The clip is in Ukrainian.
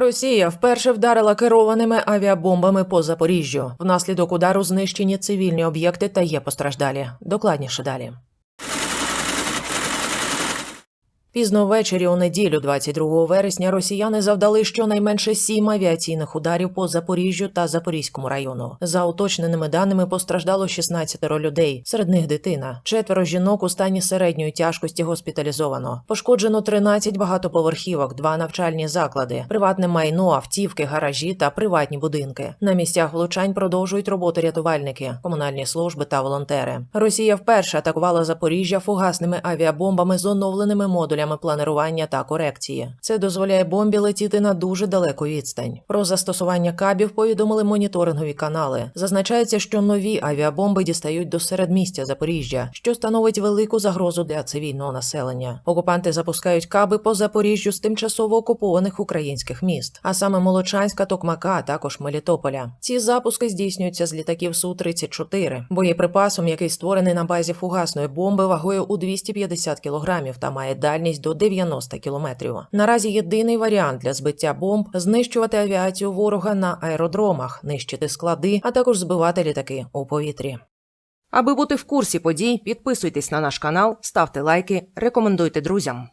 Росія вперше вдарила керованими авіабомбами по Запоріжжю. Внаслідок удару знищені цивільні об'єкти та є постраждалі. Докладніше далі. Пізно ввечері у неділю, 22 вересня, росіяни завдали щонайменше сім авіаційних ударів по Запоріжжю та Запорізькому району. За уточненими даними постраждало 16 людей, серед них дитина. Четверо жінок у стані середньої тяжкості госпіталізовано. Пошкоджено 13 багатоповерхівок, два навчальні заклади, приватне майно, автівки, гаражі та приватні будинки. На місцях влучань продовжують роботи рятувальники, комунальні служби та волонтери. Росія вперше атакувала Запоріжжя фугасними авіабомбами з оновленими модулями планирування та корекції. Це дозволяє бомбі летіти на дуже далеку відстань. Про застосування кабів повідомили моніторингові канали. Зазначається, що нові авіабомби дістають до середмістя Запоріжжя, що становить велику загрозу для цивільного населення. Окупанти запускають каби по Запоріжжю з тимчасово окупованих українських міст, а саме Молочанська, Токмака, а також Мелітополя. Ці запуски здійснюються з літаків су 34 боєприпасом, який створений на базі фугасної бомби вагою у 250 кілограмів та має дальність до 90 кілометрів. Наразі єдиний варіант для збиття бомб знищувати авіацію ворога на аеродромах, нищити склади, а також збивати літаки у повітрі. Аби бути в курсі подій, підписуйтесь на наш канал, ставте лайки, рекомендуйте друзям.